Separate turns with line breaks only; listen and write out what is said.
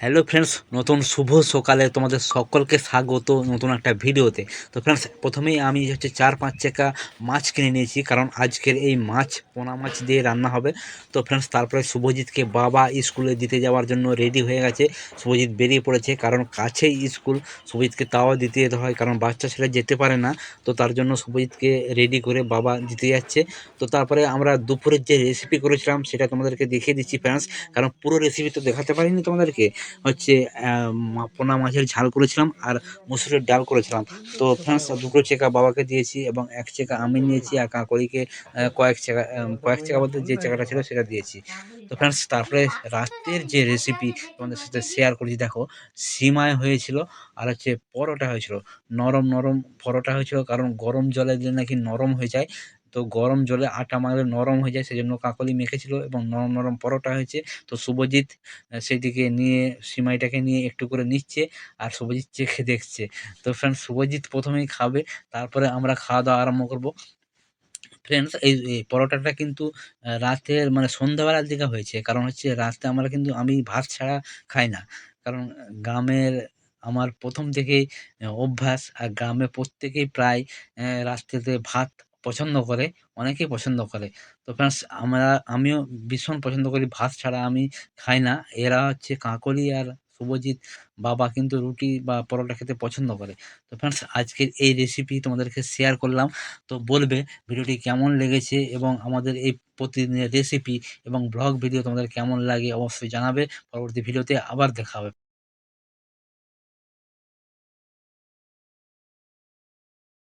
Hello friends নতুন শুভ সকালে তোমাদের সকলকে স্বাগত নতুন একটা ভিডিওতে। তো ফ্রেন্ডস প্রথমেই আমি হচ্ছে চার পাঁচ চাকা মাছ কিনে নিয়েছি, কারণ আজকের এই মাছ, পোনা মাছ দিয়ে রান্না হবে। তো ফ্রেন্ডস তারপরে শুভজিৎকে বাবা স্কুলে দিতে যাওয়ার জন্য রেডি হয়ে গেছে। শুভজিৎ বেরিয়ে পড়েছে, কারণ কাছেই স্কুল। শুভজিৎকে তাও দিতে যেতে হয়, কারণ বাচ্চা ছেলে যেতে পারে না। তো তার জন্য শুভজিৎকে রেডি করে বাবা দিতে যাচ্ছে। তো তারপরে আমরা দুপুরের যে রেসিপি করেছিলাম, সেটা তোমাদেরকে দেখিয়ে দিচ্ছি ফ্রেন্ডস কারণ পুরো রেসিপি তো দেখাতে পারিনি তোমাদেরকে। হচ্ছে পোনা মাছের ঝাল করেছিলাম আর মুসুরের ডাল করেছিলাম। তো ফ্রেন্ডস দুটো চেকা বাবাকে দিয়েছি এবং এক চেকা আমি নিয়েছি আর কাকড়িকে কয়েক চেকা কয়েক চেকা বলতে যে চেকাটা ছিল সেটা দিয়েছি। তো ফ্রেন্ডস তারপরে রাতের যে রেসিপি তোমাদের সাথে শেয়ার করেছি, দেখো, সিমাই হয়েছিল আর হচ্ছে পরোটা হয়েছিল। নরম নরম পরোটা হয়েছিল, কারণ গরম জলে দিলে নাকি নরম হয়ে যায়। তো গরম জলে আটা মাখলে নরম হয়ে যায় সেজন্য কাকলি মেখেছিল এবং নরম নরম পরোটা হয়েছে। তো শুভজিৎ আহ, সেইদিকে নিয়ে সিমাইটাকে নিয়ে একটু করে নিচ্ছে আর শুভজিৎ চেখে দেখছে। তো ফ্রেন্ডস শুভজিৎ প্রথমেই খাবে তারপরে আমরা খাওয়া দাওয়া আরম্ভ করব। ফ্রেন্ডস এই পরোটাটা কিন্তু রাতের মানে সন্ধ্যাবেলার দিকে হয়েছে। কারণ হচ্ছে রাতে আমরা কিন্তু আমি ভাত ছাড়া খাই না। কারণ গ্রামের আমার প্রথম থেকেই অভ্যাস আর গ্রামে প্রত্যেকেই প্রায় রাত্রিতে ভাত পছন্দ করে, অনেকেই পছন্দ করে। তো ফ্রেন্ডস আমরা, আমিও ভীষণ পছন্দ করি। ভাত ছাড়া আমি খাই না। এরা হচ্ছে কাকলি আর শুভজিৎ বাবা কিন্তু রুটি বা পরোটা খেতে পছন্দ করে। তো ফ্রেন্ডস আজকের এই রেসিপি তোমাদেরকে শেয়ার করলাম। তো বলবে ভিডিওটি কেমন লেগেছে এবং আমাদের এই প্রতিদিনের রেসিপি এবং ব্লগ ভিডিও তোমাদের কেমন লাগে অবশ্যই জানাবে। পরবর্তী ভিডিওতে আবার দেখা হবে।